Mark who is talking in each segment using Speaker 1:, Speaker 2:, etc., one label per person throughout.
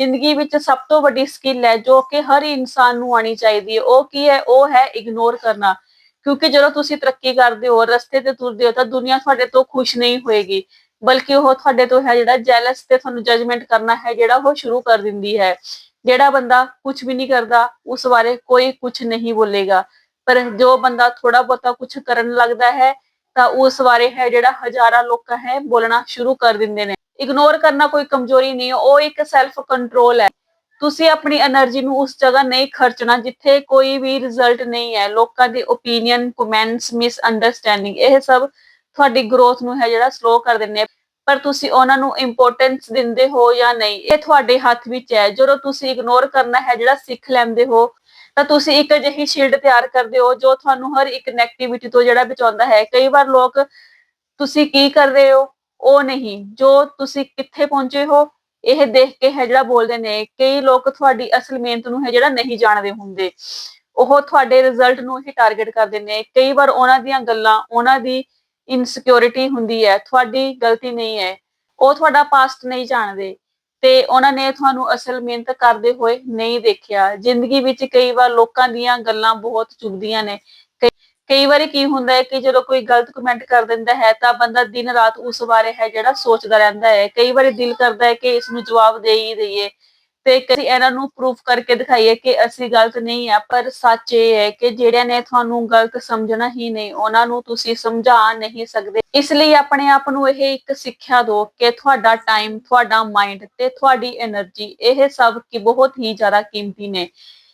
Speaker 1: ਜ਼ਿੰਦਗੀ ਵਿੱਚ ਸਭ ਤੋਂ ਵੱਡੀ ਸਕਿੱਲ ਹੈ ਜੋ ਕਿ ਹਰ ਇਨਸਾਨ ਨੂੰ ਆਣੀ ਚਾਹੀਦੀ ਹੈ। ਉਹ ਕੀ ਹੈ? ਉਹ ਹੈ ਇਗਨੋਰ ਕਰਨਾ। ਕਿਉਂਕਿ ਜਦੋਂ ਤੁਸੀਂ ਤਰੱਕੀ ਕਰਦੇ ਹੋ, ਰਸਤੇ ਤੇ ਤੁਰਦੇ ਹੋ ਤਾਂ ਦੁਨੀਆ ਤੁਹਾਡੇ ਤੋਂ ਖੁਸ਼ ਨਹੀਂ ਹੋਏਗੀ। ਬਲਕਿ ਉਹ ਤੁਹਾਡੇ ਤੋਂ ਹੈ ਜਿਹੜਾ ਜੈਲਸ ਤੇ ਤੁਹਾਨੂੰ ਜਜਮੈਂਟ ਕਰਨਾ ਹੈ, ਜਿਹੜਾ ਉਹ ਸ਼ੁਰੂ ਕਰ ਦਿੰਦੀ ਹੈ। ਜਿਹੜਾ ਬੰਦਾ ਕੁਝ ਵੀ ਨਹੀਂ ਕਰਦਾ, ਉਸ ਬਾਰੇ ਕੋਈ ਕੁਝ ਨਹੀਂ ਬੋਲੇਗਾ। ਪਰ ਜੋ ਬੰਦਾ ਥੋੜਾ ਬਹੁਤਾ ਕੁਝ ਕਰਨ ਲੱਗਦਾ ਹੈ, ਤਾਂ ਉਸ ਬਾਰੇ ਹੈ ਜਿਹੜਾ ਹਜ਼ਾਰਾਂ ਲੋਕਾਂ ਹੈ, ਬੋਲਣਾ ਸ਼ੁਰੂ ਕਰ ਦਿੰਦੇ ਨੇ। ਇਗਨੋਰ ਕਰਨਾ ਕੋਈ ਕਮਜ਼ੋਰੀ ਨਹੀਂ, ਉਹ ਇੱਕ ਸੈਲਫ ਕੰਟਰੋਲ ਹੈ। ਤੁਸੀਂ ਆਪਣੀ એનર્ਜੀ ਨੂੰ ਉਸ ਜਗ੍ਹਾ ਨਹੀਂ ਖਰਚਣਾ ਜਿੱਥੇ ਕੋਈ ਵੀ ਰਿਜ਼ਲਟ ਨਹੀਂ ਹੈ। ਲੋਕਾਂ ਦੇ opinion ਕਮੈਂਟਸ ਮਿਸ ਇਹ ਸਭ ਤੁਹਾਡੀ ਗਰੋਥ ਨੂੰ ਹੈ ਜਿਹੜਾ ਸਲੋ ਕਰ ਦਿੰਨੇ ਪਰ ਤੁਸੀਂ ਉਹਨਾਂ ਨੂੰ ਇੰਪੋਰਟੈਂਸ ਦਿੰਦੇ ਹੋ ਜਾਂ ਨਹੀਂ, ਇਹ ਤੁਹਾਡੇ ਹੱਥ ਵਿੱਚ ਹੈ। ਜਦੋਂ ਤੁਸੀਂ ਇਗਨੋਰ ਕਰਨਾ ਹੈ ਜਿਹੜਾ ਸਿੱਖ ਲੈਂਦੇ ਹੋ, ਤਾਂ ਤੁਸੀਂ ਇੱਕ ਅਜਿਹੀ ਸ਼ੀਲਡ ਤਿਆਰ ਕਰਦੇ ਹੋ ਜੋ ਤੁਹਾਨੂੰ ਹਰ ਇੱਕ 네ਗੇਟਿਵਿਟੀ ਤੋਂ ਜਿਹੜਾ ਬਚਾਉਂਦਾ ਹੈ। ਕਈ ਵਾਰ ਲੋਕ ਤੁਸੀਂ ਕੀ ਕਰਦੇ ਹੋ? ਉਹ ਨਹੀਂ, ਜੋ ਤੁਸੀਂ ਕਿੱਥੇ ਪਹੁੰਚੇ ਹੋ, ਇਹ ਦੇਖ ਕੇ ਹੈ ਜਿਹੜਾ ਬੋਲਦੇ ਨੇ, ਕਈ ਲੋਕ ਤੁਹਾਡੀ ਅਸਲ ਮਿਹਨਤ ਨੂੰ ਹੈ ਜਿਹੜਾ ਨਹੀਂ ਜਾਣਦੇ ਹੁੰਦੇ। ਉਹ ਤੁਹਾਡੇ ਰਿਜ਼ਲਟ ਨੂੰ ਹੀ ਟਾਰਗੇਟ ਕਰਦੇ ਨੇ। ਕਈ ਵਾਰ ਉਹਨਾਂ ਦੀਆਂ ਗੱਲਾਂ, ਉਹਨਾਂ ਦੀ ਇਨਸਿਕਿਉਰਿਟੀ ਹੁੰਦੀ ਹੈ, ਤੁਹਾਡੀ ਗਲਤੀ ਨਹੀਂ ਹੈ, ਉਹ ਤੁਹਾਡਾ ਪਾਸਟ ਨਹੀਂ ਜਾਣਦੇ। ਤੇ ਉਹਨਾਂ ਨੇ ਤੁਹਾਨੂੰ ਅਸਲ ਮਿਹਨਤ ਕਰਦੇ ਹੋਏ ਨਹੀਂ ਦੇਖਿਆ। ਜ਼ਿੰਦਗੀ ਵਿੱਚ ਕਈ ਵਾਰ ਲੋਕਾਂ ਦੀਆਂ ਗੱਲਾਂ ਬਹੁਤ ਚੁਭਦੀਆਂ ਨੇ। ਕਈ ਵਾਰੀ ਕੀ ਹੁੰਦਾ ਹੈ ਕਿ ਜਦੋਂ ਕੋਈ ਗਲਤ ਕਮੈਂਟ ਕਰ ਦਿੰਦਾ ਹੈ ਤਾਂ ਬੰਦਾ ਦਿਨ ਰਾਤ ਉਸ ਬਾਰੇ ਹੈ ਜਿਹੜਾ ਸੋਚਦਾ ਰਹਿੰਦਾ ਹੈ। ਕਈ ਵਾਰੀ ਦਿਲ ਕਰਦਾ ਹੈ ਕਿ ਇਸ ਨੂੰ ਜਵਾਬ ਦੇ ਹੀ ਦਈਏ ਤੇ ਕਦੀ ਇਹਨਾਂ ਨੂੰ ਪ੍ਰੂਫ ਕਰਕੇ ਦਿਖਾਈਏ ਕਿ ਅਸੀਂ ਗਲਤ ਨਹੀਂ ਆ, ਪਰ ਸੱਚ ਇਹ ਹੈ ਕਿ ਜਿਹੜਿਆਂ ਨੇ ਤੁਹਾਨੂੰ ਗਲਤ ਸਮਝਣਾ ਹੀ ਨਹੀਂ, ਉਹਨਾਂ ਨੂੰ ਤੁਸੀਂ ਸਮਝਾ ਨਹੀਂ ਸਕਦੇ। ਇਸ ਲਈ ਆਪਣੇ ਆਪ ਨੂੰ ਇਹ ਇੱਕ ਸਿੱਖਿਆ ਦਿਓ ਕਿ ਤੁਹਾਡਾ ਟਾਈਮ ਤੁਹਾਡਾ ਮਾਈਂਡ ਤੇ ਤੁਹਾਡੀ એનર્ਜੀ ਇਹ ਸਭ ਕੀ ਬਹੁਤ ਹੀ ਜ਼ਿਆਦਾ ਕੀਮਤੀ ਨੇ।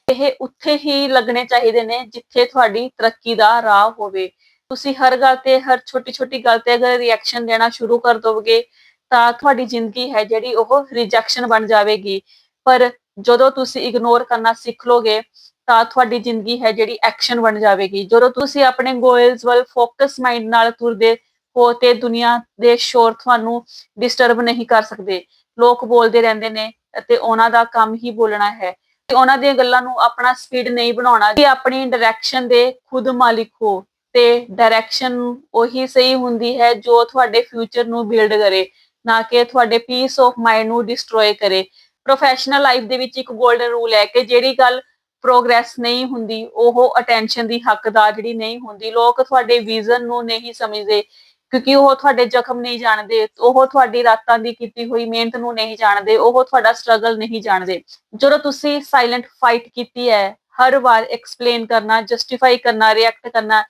Speaker 1: ਇਹ ਉੱਥੇ ਹੀ ਲੱਗਣੇ ਚਾਹੀਦੇ ਨੇ ਜਿੱਥੇ ਤੁਹਾਡੀ ਤਰੱਕੀ ਦਾ ਰਾਹ ਹੋਵੇ। ਤੁਸੀਂ ਹਰ ਗੱਲ ਤੇ, ਹਰ ਛੋਟੀ ਛੋਟੀ ਗੱਲ ਤੇ ਅਗਰ ਰਿਐਕਸ਼ਨ ਦੇਣਾ ਸ਼ੁਰੂ ਕਰ ਦੋਗੇ, ਤਾਂ ਤੁਹਾਡੀ ਜ਼ਿੰਦਗੀ ਹੈ ਜਿਹੜੀ ਉਹ ਰਿਜੈਕਸ਼ਨ ਬਣ ਜਾਵੇਗੀ। ਪਰ ਜਦੋਂ ਤੁਸੀਂ ਇਗਨੋਰ ਕਰਨਾ ਸਿੱਖ ਲੋਗੇ, ਤਾਂ ਤੁਹਾਡੀ ਜ਼ਿੰਦਗੀ ਹੈ ਜਿਹੜੀ ਐਕਸ਼ਨ ਬਣ ਜਾਵੇਗੀ। ਜਦੋਂ ਤੁਸੀਂ ਆਪਣੇ ਗੋਲਸ ਵੱਲ ਫੋਕਸ ਮਾਈਂਡ ਨਾਲ ਤੁਰਦੇ ਹੋ ਤੇ ਦੁਨੀਆ ਦੇ ਸ਼ੋਰ ਤੁਹਾਨੂੰ ਡਿਸਟਰਬ ਨਹੀਂ ਕਰ ਸਕਦੇ। ਲੋਕ ਬੋਲਦੇ ਰਹਿੰਦੇ ਨੇ ਅਤੇ ਉਹਨਾਂ ਦਾ ਕੰਮ ਹੀ ਬੋਲਣਾ ਹੈ। ਤੇ ਉਹਨਾਂ ਦੀਆਂ ਗੱਲਾਂ ਨੂੰ ਆਪਣਾ ਸਪੀਡ ਨਹੀਂ ਬਣਾਉਣਾ, ਕਿ ਆਪਣੀ ਡਾਇਰੈਕਸ਼ਨ ਦੇ ਖੁਦ ਮਾਲਿਕ ਹੋ ਤੇ ਡਾਇਰੈਕਸ਼ਨ ਉਹੀ ਸਹੀ ਹੁੰਦੀ ਹੈ ਜੋ ਤੁਹਾਡੇ ਫਿਊਚਰ ਨੂੰ ਬਿਲਡ ਕਰੇ, ਨਾ ਕਿ ਤੁਹਾਡੇ ਪੀਸ ਆਫ ਮਾਈਂਡ ਨੂੰ ਡਿਸਟਰੋਏ ਕਰੇ। ਪ੍ਰੋਫੈਸ਼ਨਲ ਲਾਈਫ ਦੇ ਵਿੱਚ ਇੱਕ 골ਡਨ ਰੂਲ ਹੈ ਕਿ ਜਿਹੜੀ ਗੱਲ ਪ੍ਰੋਗਰੈਸ ਨਹੀਂ ਹੁੰਦੀ, ਉਹ ਅਟੈਂਸ਼ਨ ਦੀ ਹੱਕਦਾਰ ਜਿਹੜੀ ਨਹੀਂ ਹੁੰਦੀ, ਲੋਕ ਤੁਹਾਡੇ ਵਿਜ਼ਨ ਨੂੰ ਨਹੀਂ ਸਮਝਦੇ। ਕਿਉਂਕਿ ਉਹ ਤੁਹਾਡੇ ਜ਼ਖਮ ਨਹੀਂ ਜਾਣਦੇ, ਉਹ ਤੁਹਾਡੀ ਰਾਤਾਂ ਦੀ ਕੀਤੀ ਹੋਈ ਮਿਹਨਤ ਨੂੰ ਨਹੀਂ ਜਾਣਦੇ, ਉਹ ਤੁਹਾਡਾ ਸਟਰਗਲ ਨਹੀਂ ਜਾਣਦੇ। ਜਦੋਂ ਤੁਸੀਂ ਸਾਇਲੈਂਟ ਫਾਈਟ ਕੀਤੀ ਹੈ, ਹਰ ਵਾਰ ਐਕਸਪਲੇਨ ਕਰਨਾ ਜਸਟੀਫਾਈ ਕਰਨਾ ਰਿਐਕਟ ਕਰਨਾ,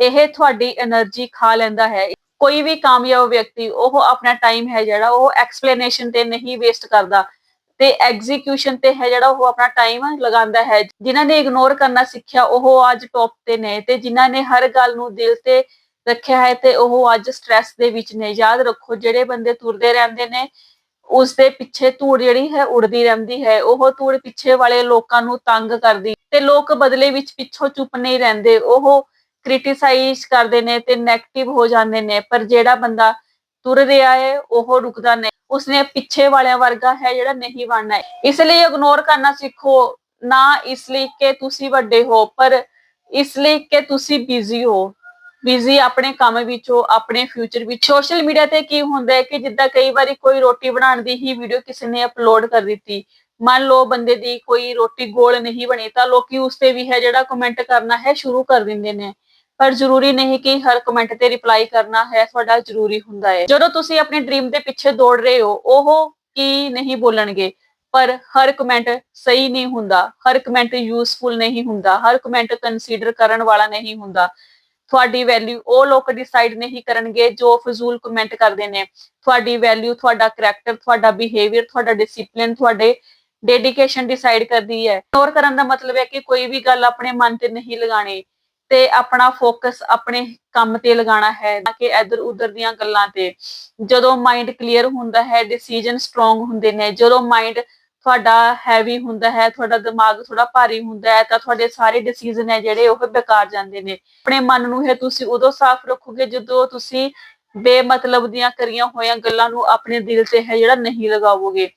Speaker 1: ਇਹ ਤੁਹਾਡੀ એનર્ਜੀ ਖਾ ਲੈਂਦਾ ਹੈ। ਕੋਈ ਵੀ ਕਾਮਯਾਬ ਵਿਅਕਤੀ, ਉਹ ਆਪਣਾ ਟਾਈਮ ਹੈ ਜਿਹੜਾ, ਉਹ ਐਕਸਪਲੇਨੇਸ਼ਨ ਤੇ ਨਹੀਂ ਵੇਸਟ ਕਰਦਾ। ਤੇ ਐਗਜ਼ੀਕਿਊਸ਼ਨ ਤੇ ਹੈ ਜਿਹੜਾ, ਉਹ ਆਪਣਾ ਟਾਈਮ ਲਗਾਉਂਦਾ ਹੈ। ਜਿਨ੍ਹਾਂ ਨੇ ਇਗਨੋਰ ਕਰਨਾ ਸਿੱਖਿਆ, ਉਹ ਅੱਜ ਟੌਪ ਤੇ ਨੇ। ਤੇ ਜਿਨ੍ਹਾਂ ਨੇ ਹਰ ਗੱਲ ਨੂੰ ਦਿਲ ਤੇ ਰੱਖਿਆ ਹੈ ਤੇ ਉਹ ਅੱਜ ਸਟ੍ਰੈਸ ਦੇ ਵਿੱਚ ਨੇ। ਯਾਦ ਰੱਖੋ, ਜਿਹੜੇ ਬੰਦੇ ਤੁਰਦੇ ਰਹਿੰਦੇ ਨੇ ਉਸ ਦੇ ਪਿੱਛੇ ਧੂੜ ਜਿਹੜੀ ਹੈ ਉੜਦੀ ਰਹਿੰਦੀ ਹੈ। ਉਹ ਧੂੜ ਪਿੱਛੇ ਵਾਲੇ ਲੋਕਾਂ ਨੂੰ ਤੰਗ ਕਰਦੀ ਤੇ ਲੋਕ ਬਦਲੇ ਵਿੱਚ ਪਿੱਛੋਂ ਚੁੱਪ ਨਹੀਂ ਰਹਿੰਦੇ। ਉਹ ਕ੍ਰਿਟਿਸਾਈਜ਼ ਕਰਦੇ ਨੇ ਤੇ 네ਗੇਟਿਵ ਹੋ ਜਾਂਦੇ ਨੇ, ਪਰ ਜਿਹੜਾ ਬੰਦਾ ਤੁਰ ਰਿਹਾ ਹੈ, ਉਹ ਰੁਕਦਾ ਨਹੀਂ। ਉਸਨੇ ਪਿੱਛੇ ਵਾਲਿਆਂ ਵਰਗਾ ਹੈ ਜਿਹੜਾ ਨਹੀਂ ਬਣਨਾ ਇਸ ਲਈ ਇਗਨੋਰ ਕਰਨਾ ਸਿੱਖੋ। ਨਾ ਇਸ ਲਈ ਕਿ ਤੁਸੀਂ ਵੱਡੇ ਹੋ, ਪਰ ਇਸ ਲਈ ਕਿ ਤੁਸੀਂ ਬਿਜ਼ੀ ਹੋ। ਬਿਜ਼ੀ ਆਪਣੇ ਕੰਮ ਵਿੱਚ ਹੋ ਆਪਣੇ ਫਿਊਚਰ ਵਿੱਚ ਸੋਸ਼ਲ ਮੀਡੀਆ ਤੇ ਕੀ ਹੁੰਦਾ ਹੈ ਕਿ ਜਿੱਦਾਂ ਕਈ ਵਾਰੀ ਕੋਈ ਰੋਟੀ ਬਣਾਉਣ ਦੀ ਹੀ ਵੀਡੀਓ ਕਿਸੇ ਨੇ ਅਪਲੋਡ ਕਰ ਦਿੱਤੀ। ਮੰਨ ਲਓ ਬੰਦੇ ਦੀ ਕੋਈ ਰੋਟੀ ਗੋਲ ਨਹੀਂ ਬਣੀ, ਤਾਂ ਲੋਕੀ ਉਸ ਤੇ ਵੀ ਹੈ ਜਿਹੜਾ ਕਮੈਂਟ ਕਰਨਾ ਹੈ, ਸ਼ੁਰੂ ਕਰ ਦਿੰਦੇ ਨੇ। ਪਰ ਜ਼ਰੂਰੀ ਨਹੀਂ ਕਿ ਹਰ ਕਮੈਂਟ ਤੇ ਰਿਪਲਾਈ ਕਰਨਾ ਹੈ, ਤੁਹਾਡਾ ਜ਼ਰੂਰੀ ਹੁੰਦਾ ਹੈ। ਜਦੋਂ ਤੁਸੀਂ ਆਪਣੇ ਡ੍ਰੀਮ ਦੇ ਪਿੱਛੇ ਦੌੜ ਰਹੇ ਹੋ, ਉਹ ਕੀ ਨਹੀਂ ਬੋਲਣਗੇ? ਪਰ ਹਰ ਕਮੈਂਟ ਸਹੀ ਨਹੀਂ ਹੁੰਦਾ, ਹਰ ਕਮੈਂਟ ਯੂਸਫੁਲ ਨਹੀਂ ਹੁੰਦਾ, ਹਰ ਕਮੈਂਟ ਕੰਸੀਡਰ ਕਰਨ ਵਾਲਾ ਨਹੀਂ ਹੁੰਦਾ। ਤੁਹਾਡੀ ਵੈਲਿਊ ਉਹ ਲੋਕ ਡਿਸਾਈਡ ਨਹੀਂ ਕਰਨਗੇ ਜੋ ਫਜ਼ੂਲ ਕਮੈਂਟ ਕਰਦੇ ਨੇ। ਤੁਹਾਡੀ ਵੈਲਿਊ ਤੁਹਾਡਾ ਕੈਰੈਕਟਰ ਤੁਹਾਡਾ ਬਿਹੇਵੀਅਰ ਤੁਹਾਡਾ ਡਿਸਪਲਿਨ ਤੁਹਾਡੇ ਡੈਡੀਕੇਸ਼ਨ ਡਿਸਾਈਡ ਕਰਦੀ ਹੈ। ਇਗਨੋਰ ਕਰਨ ਦਾ ਮਤਲਬ ਹੈ ਕਿ ਕੋਈ ਵੀ ਗੱਲ ਆਪਣੇ ਮਨ ਤੇ ਨਹੀਂ ਲਗਾਣੀ ਤੇ ਆਪਣਾ ਫੋਕਸ ਆਪਣੇ ਕੰਮ ਤੇ ਲਗਾਉਣਾ ਹੈ ਨਾ ਕਿ ਇਧਰ ਉਧਰ ਦੀਆਂ ਗੱਲਾਂ ਤੇ। ਜਦੋਂ ਮਾਈਂਡ ਕਲੀਅਰ ਹੁੰਦਾ ਹੈ ਡਿਸੀਜਨ ਸਟਰੋਂਗ ਹੁੰਦੇ ਨੇ। ਜਦੋਂ ਮਾਈਂਡ ਤੁਹਾਡਾ ਹੈਵੀ ਹੁੰਦਾ ਹੈ, ਤੁਹਾਡਾ ਦਿਮਾਗ ਥੋੜਾ ਭਾਰੀ ਹੁੰਦਾ ਹੈ, ਤਾਂ ਤੁਹਾਡੇ ਸਾਰੇ ਡਿਸੀਜਨ ਹੈ ਜਿਹੜੇ ਉਹ ਬੇਕਾਰ ਜਾਂਦੇ ਨੇ। ਆਪਣੇ ਮਨ ਨੂੰ ਹੈ ਤੁਸੀਂ ਉਦੋਂ ਸਾਫ਼ ਰੱਖੋਗੇ ਜਦੋਂ ਤੁਸੀਂ ਬੇਮਤਲਬ ਦੀਆਂ ਕਰੀਆਂ ਹੋਈਆਂ ਗੱਲਾਂ ਨੂੰ ਆਪਣੇ ਦਿਲ ਤੇ ਹੈ ਜਿਹੜਾ ਨਹੀਂ ਲਗਾਵੋਗੇ।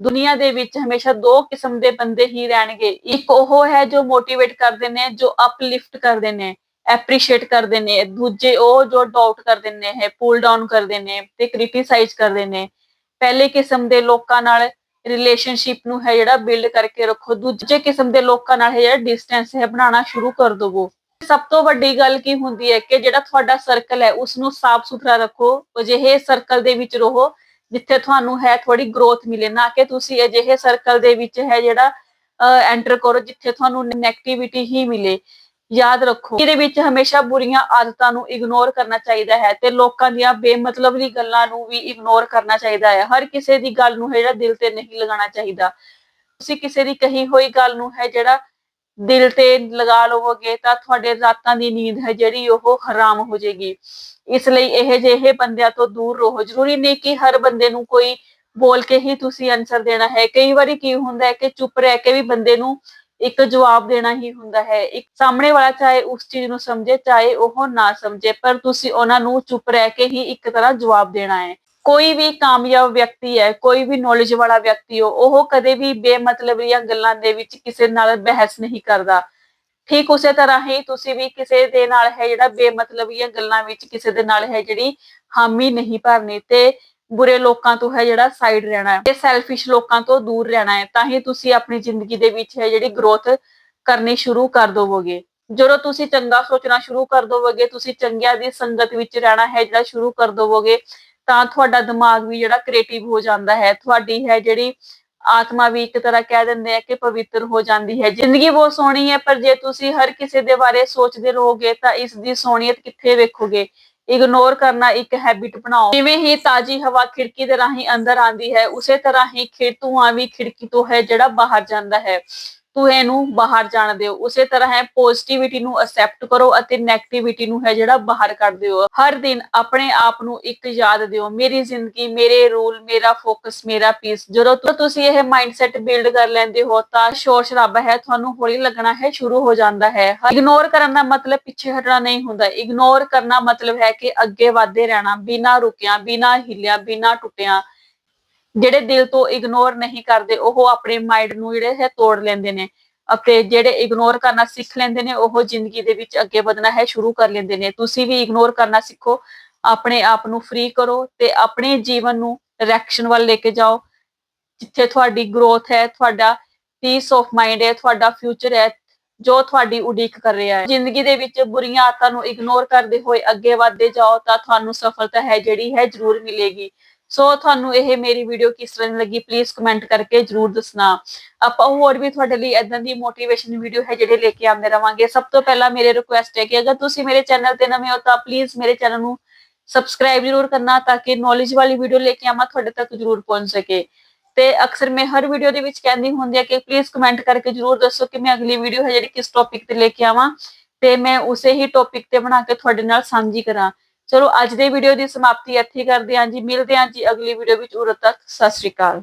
Speaker 1: ਦੁਨੀਆ ਦੇ ਵਿੱਚ ਹਮੇਸ਼ਾ ਦੋ ਕਿਸਮ ਦੇ ਬੰਦੇ ਹੀ ਰਹਿਣਗੇ। ਇੱਕ ਉਹ ਹੈ ਜੋ ਮੋਟੀਵੇਟ ਕਰਦੇ ਨੇ, ਜੋ ਅਪਲਿਫਟ ਕਰਦੇ ਨੇ ਐਪਰੀਸ਼ੀਏਟ ਕਰਦੇ ਨੇ। ਦੂਜੇ ਉਹ ਜੋ ਡਾਊਟ ਕਰਦੇ ਨੇ ਹੈ ਪੁੱਲ ਡਾਊਨ ਕਰਦੇ ਨੇ ਤੇ ਕ੍ਰਿਟਿਸਾਈਜ਼ ਕਰਦੇ ਨੇ। ਪਹਿਲੇ ਕਿਸਮ ਦੇ ਲੋਕਾਂ ਨਾਲ ਰਿਲੇਸ਼ਨਸ਼ਿਪ ਨੂੰ ਹੈ ਜਿਹੜਾ ਬਿਲਡ ਕਰਕੇ ਰੱਖੋ। ਦੂਜੇ ਕਿਸਮ ਦੇ ਲੋਕਾਂ ਨਾਲ ਹੈ ਜਿਹੜਾ ਡਿਸਟੈਂਸ ਹੈ ਬਣਾਉਣਾ ਸ਼ੁਰੂ ਕਰ ਦਵੋ। ਸਭ ਤੋਂ ਵੱਡੀ ਗੱਲ ਕੀ ਹੁੰਦੀ ਹੈ ਕਿ ਜਿਹੜਾ ਤੁਹਾਡਾ ਸਰਕਲ ਹੈ ਉਸ ਨੂੰ ਸਾਫ਼ ਸੁਥਰਾ ਰੱਖੋ, ਅਜਿਹੇ ਸਰਕਲ ਦੇ ਵਿੱਚ ਰਹੋ ਜਿੱਥੇ ਤੁਹਾਨੂੰ ਹੈ ਥੋੜੀ ਗਰੋਥ ਮਿਲੇ। ਨਾ ਕਿ ਤੁਸੀਂ ਅਜਿਹੇ ਸਰਕਲ ਦੇ ਵਿੱਚ ਹੈ ਜਿਹੜਾ ਐਂਟਰ ਕਰੋ ਜਿੱਥੇ ਤੁਹਾਨੂੰ ਨੈਗੇਟਿਵਿਟੀ ਹੀ ਮਿਲੇ। ਯਾਦ ਰੱਖੋ। ਇਹਦੇ ਵਿੱਚ ਹਮੇਸ਼ਾ ਬੁਰੀਆਂ ਆਦਤਾਂ ਨੂੰ ਇਗਨੋਰ ਕਰਨਾ ਚਾਹੀਦਾ ਹੈ ਤੇ ਲੋਕਾਂ ਦੀਆਂ ਬੇਮਤਲਬ ਦੀ ਗੱਲਾਂ ਨੂੰ ਵੀ ਇਗਨੋਰ ਕਰਨਾ ਚਾਹੀਦਾ ਹੈ। ਹਰ ਕਿਸੇ ਦੀ ਗੱਲ ਨੂੰ ਜਿਹੜਾ ਦਿਲ ਤੇ ਨਹੀਂ ਲਗਾਉਣਾ ਚਾਹੀਦਾ। ਤੁਸੀਂ ਕਿਸੇ ਦੀ ਕਹੀ ਹੋਈ ਗੱਲ ਨੂੰ ਹੈ ਜਿਹੜਾ ਦਿਲ ਤੇ ਲਗਾ ਲਵੋਗੇ ਤਾਂ ਤੁਹਾਡੇ ਰਾਤਾਂ ਦੀ ਨੀਂਦ ਹੈ ਜਿਹੜੀ ਉਹ ਹਰਾਮ ਹੋ ਜਾਏਗੀ। ਇਸ ਲਈ ਇਹ ਜਿਹੇ ਬੰਦਿਆਂ ਤੋਂ ਦੂਰ ਰਹੋ। ਜ਼ਰੂਰੀ ਨਹੀਂ ਕਿ ਹਰ ਬੰਦੇ ਨੂੰ ਕੋਈ ਬੋਲ ਕੇ ਹੀ ਤੁਸੀਂ ਆਨਸਰ ਦੇਣਾ ਹੈ। ਕਈ ਵਾਰੀ ਕੀ ਹੁੰਦਾ ਹੈ ਕਿ ਚੁੱਪ ਰਹਿ ਕੇ ਵੀ ਬੰਦੇ ਨੂੰ ਇੱਕ ਜਵਾਬ ਦੇਣਾ ਹੀ ਹੁੰਦਾ ਹੈ। ਇੱਕ ਸਾਹਮਣੇ ਵਾਲਾ ਚਾਹੇ ਉਸ ਚੀਜ਼ ਨੂੰ ਸਮਝੇ, ਚਾਹੇ ਉਹ ਨਾ ਸਮਝੇ, ਪਰ ਤੁਸੀਂ ਉਹਨਾਂ ਨੂੰ ਚੁੱਪ ਰਹਿ ਕੇ ਹੀ ਇੱਕ ਤਰ੍ਹਾਂ ਜਵਾਬ ਦੇਣਾ ਹੈ। ਕੋਈ ਵੀ ਕਾਮਯਾਬ ਵਿਅਕਤੀ ਹੈ, ਕੋਈ ਵੀ ਨੌਲੇਜ ਵਾਲਾ ਵਿਅਕਤੀ ਹੋ, ਉਹ ਕਦੇ ਵੀ ਬੇਮਤਲਬ ਦੀਆਂ ਗੱਲਾਂ ਦੇ ਵਿੱਚ ਕਿਸੇ ਨਾਲ ਬਹਿਸ ਨਹੀਂ ਕਰਦਾ। ਠੀਕ ਉਸੇ ਤਰ੍ਹਾਂ ਹੀ ਤੁਸੀਂ ਵੀ ਕਿਸੇ ਦੇ ਨਾਲ ਹੈ ਜਿਹੜਾ ਬੇਮਤਲਬੀਆਂ ਗੱਲਾਂ ਵਿੱਚ ਕਿਸੇ ਦੇ ਨਾਲ ਹੈ ਜਿਹੜੀ ਹਾਮੀ ਨਹੀਂ ਭਰਨੀ ਤੇ ਬੁਰੇ ਲੋਕਾਂ ਤੋਂ ਹੈ ਜਿਹੜਾ ਸਾਈਡ ਰਹਿਣਾ ਹੈ, ਤੇ ਸੈਲਫਿਸ਼ ਲੋਕਾਂ ਤੋਂ ਦੂਰ ਰਹਿਣਾ ਹੈ, ਤਾਂ ਹੀ ਤੁਸੀਂ ਆਪਣੀ ਜ਼ਿੰਦਗੀ ਦੇ ਵਿੱਚ ਹੈ ਜਿਹੜੀ ਗਰੋਥ ਕਰਨੀ ਸ਼ੁਰੂ ਕਰ ਦੋਵੋਗੇ। ਜਦੋਂ ਤੁਸੀਂ ਚੰਗਾ ਸੋਚਣਾ ਸ਼ੁਰੂ ਕਰ ਦੋਵੋਗੇ, ਤੁਸੀਂ ਚੰਗਿਆਂ ਦੀ ਸੰਗਤ ਵਿੱਚ ਰਹਿਣਾ ਹੈ ਜਿਹੜਾ ਸ਼ੁਰੂ ਕਰ ਦੋਵੋਗੇ, ਤਾਂ ਤੁਹਾਡਾ ਦਿਮਾਗ ਵੀ ਜਿਹੜਾ ਕ੍ਰੀਏਟਿਵ ਹੋ ਜਾਂਦਾ ਹੈ। ਤੁਹਾਡੀ ਹੈ ਜਿਹੜੀ ਆਤਮਾ ਵੀ ਇੱਕ ਤਰ੍ਹਾਂ ਕਹਿ ਦਿੰਦੇ ਆ ਕਿ ਪਵਿੱਤਰ ਹੋ ਜਾਂਦੀ ਹੈ। ਜ਼ਿੰਦਗੀ ਬਹੁਤ ਸੋਹਣੀ ਹੈ, ਪਰ ਜੇ ਤੁਸੀਂ ਹਰ ਕਿਸੇ ਦੇ ਬਾਰੇ ਸੋਚਦੇ ਰਹੋਗੇ, ਤਾਂ ਇਸ ਦੀ ਸੋਹਣੀਅਤ ਕਿੱਥੇ ਵੇਖੋਗੇ? ਇਗਨੋਰ ਕਰਨਾ ਇੱਕ ਹੈਬਿਟ ਬਣਾਓ। ਜਿਵੇਂ ਹੀ ਤਾਜੀ ਹਵਾ ਖਿੜਕੀ ਦੇ ਰਾਹੀਂ ਅੰਦਰ ਆਂਦੀ ਹੈ, ਉਸੇ ਤਰ੍ਹਾਂ ਹੀ ਖਿੜ ਧੂਆਂ ਵੀ ਖਿੜਕੀ ਤੋਂ ਹੈ ਜਿਹੜਾ ਬਾਹਰ ਜਾਂਦਾ ਹੈ। ਧੂਏ ਨੂੰ ਬਾਹਰ ਜਾਣ ਦਿਓ। ਉਸੇ ਤਰ੍ਹਾਂ ਹੈ ਪੋਜ਼ਿਟਿਵਿਟੀ ਨੂੰ ਅਸੈਪਟ ਕਰੋ ਅਤੇ 네ਗੇਟਿਵਿਟੀ ਨੂੰ ਹੈ ਜਿਹੜਾ ਬਾਹਰ ਕੱਢ ਦਿਓ। ਹਰ ਦਿਨ ਆਪਣੇ ਆਪ ਨੂੰ ਇੱਕ ਯਾਦ ਦਿਓ। ਮੇਰੀ ਜ਼ਿੰਦਗੀ, ਮੇਰੇ ਰੂਲ ਮੇਰਾ ਫੋਕਸ ਮੇਰਾ ਪੀਸ ਜਦੋਂ ਤੁਸੀਂ ਇਹ ਮਾਈਂਡਸੈਟ ਬਿਲਡ ਕਰ ਲੈਂਦੇ ਹੋ ਤਾਂ ਸ਼ੋਰ ਸ਼ਰਾਬਾ ਹੈ, ਤੁਹਾਨੂੰ ਹੌਲੀ ਲੱਗਣਾ ਹੈ, ਸ਼ੁਰੂ ਹੋ ਜਾਂਦਾ ਹੈ। ਇਗਨੋਰ ਕਰਨ ਦਾ ਮਤਲਬ ਪਿੱਛੇ ਹਟਣਾ ਨਹੀਂ ਹੁੰਦਾ। ਇਗਨੋਰ ਕਰਨਾ ਮਤਲਬ ਹੈ ਕਿ ਅੱਗੇ ਵਧਦੇ ਰਹਿਣਾ, ਬਿਨਾਂ ਰੁਕਿਆ, ਬਿਨਾਂ ਹਿੱਲਿਆ, ਬਿਨਾਂ ਟੁੱਟਿਆ। ਜਿਹੜੇ ਦਿਲ ਤੋਂ ਇਗਨੋਰ ਨਹੀਂ ਕਰਦੇ, ਉਹ ਆਪਣੇ ਮਾਈਂਡ ਨੂੰ ਜਿਹੜੇ ਹੈ ਤੋੜ ਲੈਂਦੇ ਨੇ ਅਤੇ ਜਿਹੜੇ ਇਗਨੋਰ ਕਰਨਾ ਸਿੱਖ ਲੈਂਦੇ ਨੇ, ਉਹ ਜ਼ਿੰਦਗੀ ਦੇ ਵਿੱਚ ਅੱਗੇ ਵਧਣਾ ਹੈ, ਸ਼ੁਰੂ ਕਰ ਲੈਂਦੇ ਨੇ। ਤੁਸੀਂ ਵੀ ਇਗਨੋਰ ਕਰਨਾ ਸਿੱਖੋ, ਆਪਣੇ ਆਪ ਨੂੰ ਫ੍ਰੀ ਕਰੋ ਤੇ ਆਪਣੇ ਜੀਵਨ ਨੂੰ ਡਾਇਰੈਕਸ਼ਨ ਵੱਲ ਲੈ ਕੇ ਜਾਓ। ਜਿੱਥੇ ਤੁਹਾਡੀ ਗਰੋਥ ਹੈ, ਤੁਹਾਡਾ ਪੀਸ ਆਫ ਮਾਈਂਡ ਹੈ, ਤੁਹਾਡਾ ਫਿਊਚਰ ਹੈ, ਜੋ ਤੁਹਾਡੀ ਉਡੀਕ ਕਰ ਰਿਹਾ ਹੈ। ਜ਼ਿੰਦਗੀ ਦੇ ਵਿੱਚ ਬੁਰੀਆਂ ਆਦਤਾਂ ਨੂੰ ਇਗਨੋਰ ਕਰਦੇ ਹੋਏ ਅੱਗੇ ਵਧਦੇ ਜਾਓ ਤਾਂ ਤੁਹਾਨੂੰ ਸਫਲਤਾ ਹੈ, ਜਿਹੜੀ ਹੈ ਜ਼ਰੂਰ ਮਿਲੇਗੀ। ਸੋ ਤੁਹਾਨੂੰ ਇਹ ਮੇਰੀ ਵੀਡੀਓ ਕਿਸ ਤਰ੍ਹਾਂ ਦੀ ਲੱਗੀ ਪਲੀਜ਼ ਕਮੈਂਟ ਕਰਕੇ ਜਰੂਰ ਦੱਸਣਾ। ਆਪਾਂ ਹੋਰ ਵੀ ਤੁਹਾਡੇ ਲਈ ਇਦਾਂ ਦੀ ਮੋਟੀਵੇਸ਼ਨ ਵੀਡੀਓ ਹੈ ਜਿਹੜੇ ਲੈ ਕੇ ਆਉਂਦੇ ਰਵਾਂਗੇ। ਸਭ ਤੋਂ ਪਹਿਲਾਂ ਮੇਰੇ ਰਿਕੁਐਸਟ ਹੈ ਕਿ ਅਗਰ ਤੁਸੀਂ ਮੇਰੇ ਚੈਨਲ ਤੇ ਨਵੇਂ ਹੋ ਤਾਂ ਪਲੀਜ਼ ਮੇਰੇ ਚੈਨਲ ਨੂੰ ਸਬਸਕ੍ਰਾਈਬ ਜਰੂਰ ਕਰਨਾ ਤਾਂ ਕਿ ਨੌਲੇਜ ਵਾਲੀ ਵੀਡੀਓ ਲੈ ਕੇ ਆਵਾਂ, ਤੁਹਾਡੇ ਤੱਕ ਜਰੂਰ ਪਹੁੰਚ ਸਕੇ। ਤੇ ਅਕਸਰ ਮੈਂ ਹਰ ਵੀਡੀਓ ਦੇ ਵਿੱਚ ਕਹਿੰਦੀ ਹੁੰਦੀ ਆ ਕਿ ਪਲੀਜ਼ ਕਮੈਂਟ ਕਰਕੇ ਜਰੂਰ ਦੱਸੋ ਕਿ ਮੈਂ ਅਗਲੀ ਵੀਡੀਓ ਹੈ ਜਿਹੜੀ ਕਿਸ ਟੌਪਿਕ ਤੇ ਲੈ ਕੇ ਆਵਾਂ। ਤੇ ਮੈਂ ਉਸੇ ਹੀ ਟੌਪਿਕ ਤੇ ਬਣਾ ਕੇ ਤੁਹਾਡੇ ਨਾਲ ਸਾਂਝੀ ਕਰਾਂ। ਚਲੋ ਅੱਜ ਦੇ ਵੀਡੀਓ ਦੀ ਸਮਾਪਤੀ ਇੱਥੇ ਕਰਦੇ ਹਾਂ ਜੀ। ਮਿਲਦੇ ਹਾਂ ਜੀ ਅਗਲੀ ਵੀਡੀਓ ਵਿੱਚ। ਉਦੋਂ ਤੱਕ ਸਤਿ ਸ਼੍ਰੀ ਅਕਾਲ।